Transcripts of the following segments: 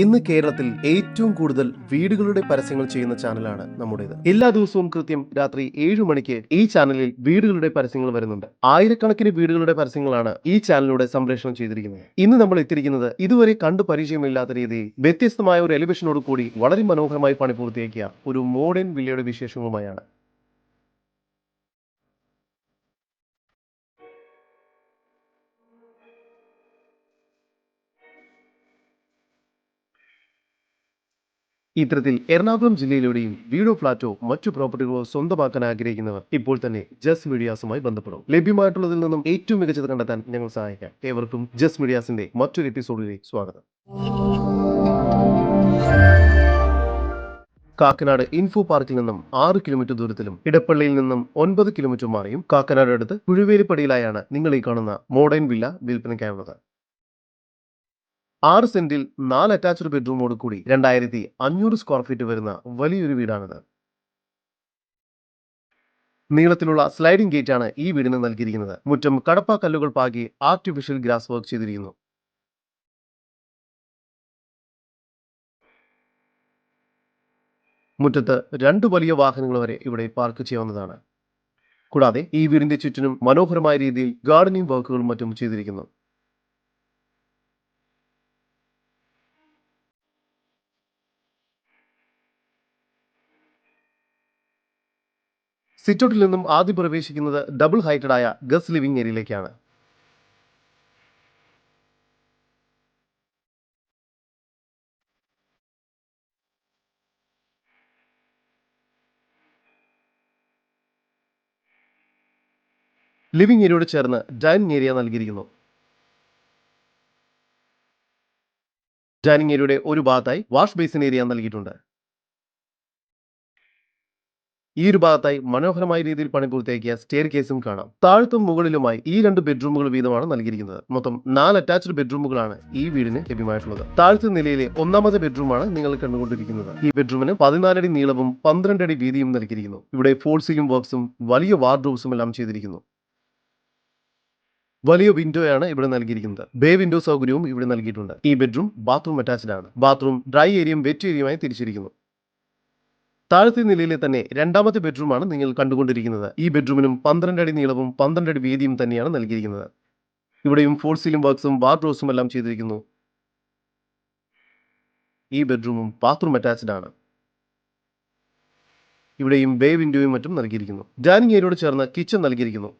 ഇന്ന് കേരളത്തിൽ ഏറ്റവും കൂടുതൽ വീടുകളുടെ പരസ്യങ്ങൾ ചെയ്യുന്ന ചാനലാണ് നമ്മുടേത്. എല്ലാ ദിവസവും കൃത്യം രാത്രി ഏഴു മണിക്ക് ഈ ചാനലിൽ വീടുകളുടെ പരസ്യങ്ങൾ വരുന്നുണ്ട്. ആയിരക്കണക്കിന് വീടുകളുടെ പരസ്യങ്ങളാണ് ഈ ചാനലിലൂടെ സംപ്രേഷണം ചെയ്തിരിക്കുന്നത്. ഇന്ന് നമ്മൾ എത്തിയിരിക്കുന്നത് ഇതുവരെ കണ്ടു പരിചയമില്ലാത്ത രീതിയിൽ വ്യത്യസ്തമായ ഒരു എലിവേഷനോട് കൂടി വളരെ മനോഹരമായി പണി പൂർത്തിയാക്കിയ ഒരു മോഡേൺ വില്ലയുടെ വിശേഷങ്ങളുമായാണ്. ഇത്തരത്തിൽ എറണാകുളം ജില്ലയിലൂടെയും വീടോ ഫ്ളാറ്റോ മറ്റു പ്രോപ്പർട്ടികളോ സ്വന്തമാക്കാൻ ആഗ്രഹിക്കുന്നവർ ഇപ്പോൾ തന്നെ ജസ് മീഡിയാസുമായി ബന്ധപ്പെടും. ലഭ്യമായിട്ടുള്ളതിൽ നിന്നും ഏറ്റവും മികച്ചത് കണ്ടെത്താൻ ഞങ്ങൾ സഹായിക്കാം. ഏവർക്കും ജസ് മീഡിയാസിന്റെ മറ്റൊരു എപ്പിസോഡിലേക്ക് സ്വാഗതം. കാക്കനാട് ഇൻഫോ പാർക്കിൽ നിന്നും ആറ് കിലോമീറ്റർ ദൂരത്തിലും ഇടപ്പള്ളിയിൽ നിന്നും ഒൻപത് കിലോമീറ്റർ മാറിയും കാക്കനാട് അടുത്ത് പുഴുവേലിപ്പടിയിലായാണ് നിങ്ങൾ ഈ കാണുന്ന മോഡേൺ വില്ല വിൽപ്പനയ്ക്കായുള്ളത്. ആറ് സെന്റിൽ നാല് അറ്റാച്ച്ഡ് ബെഡ്റൂമോട് കൂടി രണ്ടായിരത്തി അഞ്ഞൂറ് സ്ക്വയർ ഫീറ്റ് വരുന്ന വലിയൊരു വീടാണിത്. നീളത്തിലുള്ള സ്ലൈഡിംഗ് ഗേറ്റ് ആണ് ഈ വീടിന് നൽകിയിരിക്കുന്നത്. മുറ്റം കടപ്പ കല്ലുകൾ പാകി ആർട്ടിഫിഷ്യൽ ഗ്രാസ് വർക്ക് ചെയ്തിരിക്കുന്നു. മുറ്റത്ത് രണ്ട് വലിയ വാഹനങ്ങൾ വരെ ഇവിടെ പാർക്ക് ചെയ്യാവുന്നതാണ്. കൂടാതെ ഈ വീടിന്റെ ചുറ്റിനും മനോഹരമായ രീതിയിൽ ഗാർഡനിങ് വർക്കുകളും മറ്റും ചെയ്തിരിക്കുന്നു. സിറ്റൗട്ടിൽ നിന്നും ആദ്യം പ്രവേശിക്കുന്നത് ഡബിൾ ഹൈറ്റഡായ ഗസ് ലിവിംഗ് ഏരിയയിലേക്കാണ്. ലിവിംഗ് ഏരിയയോട് ചേർന്ന് ഡൈനിങ് ഏരിയ നൽകിയിരിക്കുന്നു. ഡൈനിങ് ഏരിയയുടെ ഒരു ഭാഗത്തായി വാഷ് ബേസിൻ ഏരിയ നൽകിയിട്ടുണ്ട്. ഈ ഒരു ഭാഗത്തായി മനോഹരമായ രീതിയിൽ പണി പൂർത്തിയാക്കിയ സ്റ്റെയർ കേസും കാണാം. താഴത്തും മുകളിലുമായി ഈ രണ്ട് ബെഡ്റൂമുകൾ വീതമാണ് നൽകിയിരിക്കുന്നത്. മൊത്തം നാല് അറ്റാച്ച്ഡ് ബെഡ്റൂമുകളാണ് ഈ വീടിന് ലഭ്യമായിട്ടുള്ളത്. താഴത്തെ നിലയിലെ ഒന്നാമത്തെ ബെഡ്റൂമാണ് നിങ്ങൾ കണ്ടുകൊണ്ടിരിക്കുന്നത്. ഈ ബെഡ്റൂമിന് പതിനാലടി നീളവും പന്ത്രണ്ട് അടി വീതിയും നൽകിയിരിക്കുന്നു. ഇവിടെ ഫോൾസിയും സീലിംഗ് വർക്ക്സും വലിയ വാർഡ്രോബ്സും എല്ലാം ചെയ്തിരിക്കുന്നു. വലിയ വിൻഡോയാണ് ഇവിടെ നൽകിയിരിക്കുന്നത്. ബേ വിൻഡോ സൗകര്യവും ഇവിടെ നൽകിയിട്ടുണ്ട്. ഈ ബെഡ്റൂം ബാത്റൂം അറ്റാച്ച്ഡ് ആണ്. ബാത്റൂം ഡ്രൈ ഏരിയയും വെറ്റ് ഏരിയയുമായി തിരിച്ചിരിക്കുന്നു. താഴത്തെ നിലയിലെ തന്നെ രണ്ടാമത്തെ ബെഡ്റൂമാണ് നിങ്ങൾ കണ്ടുകൊണ്ടിരിക്കുന്നത്. ഈ ബെഡ്റൂമിനും പന്ത്രണ്ട് അടി നീളവും പന്ത്രണ്ട് അടി വീതിയും തന്നെയാണ് നൽകിയിരിക്കുന്നത്. ഇവിടെയും ഫോൾ സീലിംഗ് വർക്ക്സും വാർഡ്രോസും എല്ലാം ചെയ്തിരിക്കുന്നു. ഈ ബെഡ്റൂമും ബാത്റൂം അറ്റാച്ച്ഡ് ആണ്. ഇവിടെയും ബേ വിൻഡോയും മറ്റും നൽകിയിരിക്കുന്നു. ഡൈനിങ് ഏരിയയോട് ചേർന്ന് കിച്ചൺ നൽകിയിരിക്കുന്നു.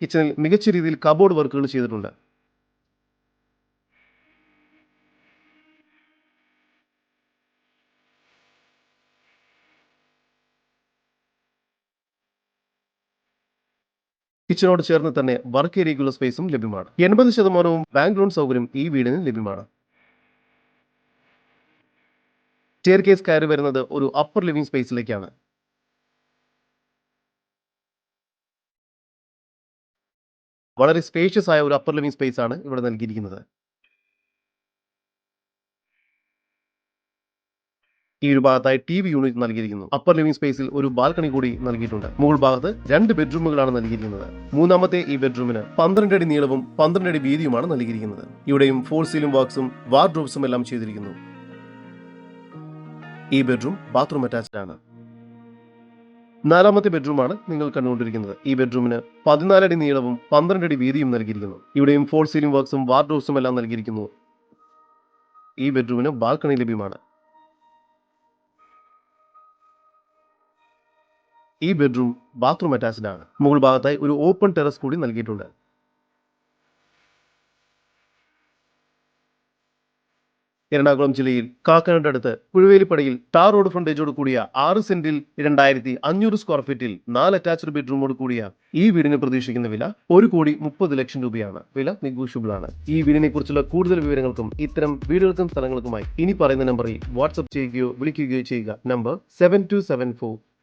കിച്ചണിൽ മികച്ച രീതിയിൽ കബോർഡ് വർക്കുകൾ ചെയ്തിട്ടുണ്ട്. കിച്ചണോട് ചേർന്ന് തന്നെ വർക്ക് ഏരിയയ്ക്കുള്ള സ്പേസും ലഭ്യമാണ്. എൺപത് ശതമാനവും ബാങ്ക് ലോൺ സൗകര്യം ഈ വീടിന് ലഭ്യമാണ്. സ്റ്റെയർ കേസ് കയറി വരുന്നത് ഒരു അപ്പർ ലിവിംഗ് സ്പേസിലേക്കാണ് വളരെ സ്പേഷ്യസ് ആയ ഒരു അപ്പർ ലിവിംഗ് സ്പേസ് ആണ് ഇവിടെ നൽകിയിരിക്കുന്നത്. ഈ ഒരു ഭാഗത്തായി ടി വി യൂണിറ്റ് നൽകിയിരിക്കുന്നു. അപ്പർ ലിവിംഗ് സ്പേസിൽ ഒരു ബാൽക്കണി കൂടി നൽകിയിട്ടുണ്ട്. മുകൾ ഭാഗത്ത് രണ്ട് ബെഡ്റൂമുകളാണ് നൽകിയിരിക്കുന്നത്. മൂന്നാമത്തെ ഈ ബെഡ്റൂമിന് പന്ത്രണ്ട് അടി നീളവും പന്ത്രണ്ട് അടി വീതിയുമാണ് നൽകിയിരിക്കുന്നത്. ഇവിടെയും ഫോൾ സീലിംഗ് വർക്ക്സും വാർഡ്രോബ്സും എല്ലാം ചെയ്തിരിക്കുന്നു. ഈ ബെഡ്റൂം ബാത്റൂം അറ്റാച്ച്ഡ് ആണ്. നാലാമത്തെ ബെഡ്റൂമാണ് നിങ്ങൾ കണ്ടുകൊണ്ടിരിക്കുന്നത്. ഈ ബെഡ്റൂമിന് പതിനാലടി നീളവും പന്ത്രണ്ട് അടി വീതിയും നൽകിയിരിക്കുന്നു. ഇവിടെയും ഫോൾ സീലിംഗ് വർക്ക്സും വാർഡ്രോബ്സും എല്ലാം നൽകിയിരിക്കുന്നു. ഈ ബെഡ്റൂമിന് ബാൽക്കണി ലഭ്യമാണ്. ഈ ബെഡ്റൂം ബാത്റൂം അറ്റാച്ച്ഡ് ആണ് മുകൾ ഭാഗത്തായി ഒരു ഓപ്പൺ ടെറസ് കൂടി നൽകിയിട്ടുണ്ട്. എറണാകുളം ജില്ലയിൽ കാക്കനാട് അടുത്ത് പുഴുവേലിപ്പടയിൽ ടാർ റോഡ് ഫ്രണ്ടേജോട് കൂടിയ ആറ് സെന്റിൽ രണ്ടായിരത്തി അഞ്ഞൂറ് സ്ക്വയർ ഫീറ്റിൽ നാല് അറ്റാച്ച്ഡ് ബെഡ്റൂമോട് കൂടിയ ഈ വീടിന് പ്രതീക്ഷിക്കുന്ന വില ഒരു കോടി മുപ്പത് ലക്ഷം രൂപയാണ്. വില നെഗോഷ്യബിൾ ആണ് ഈ വീടിനെ കുറിച്ചുള്ള കൂടുതൽ വിവരങ്ങൾക്കും ഇത്തരം വീടുകൾക്കും സ്ഥലങ്ങൾക്കുമായി ഇനി പറയുന്ന നമ്പറിൽ വാട്സ്ആപ്പ് ചെയ്യുകയോ വിളിക്കുകയോ ചെയ്യുക. Number seven two seven four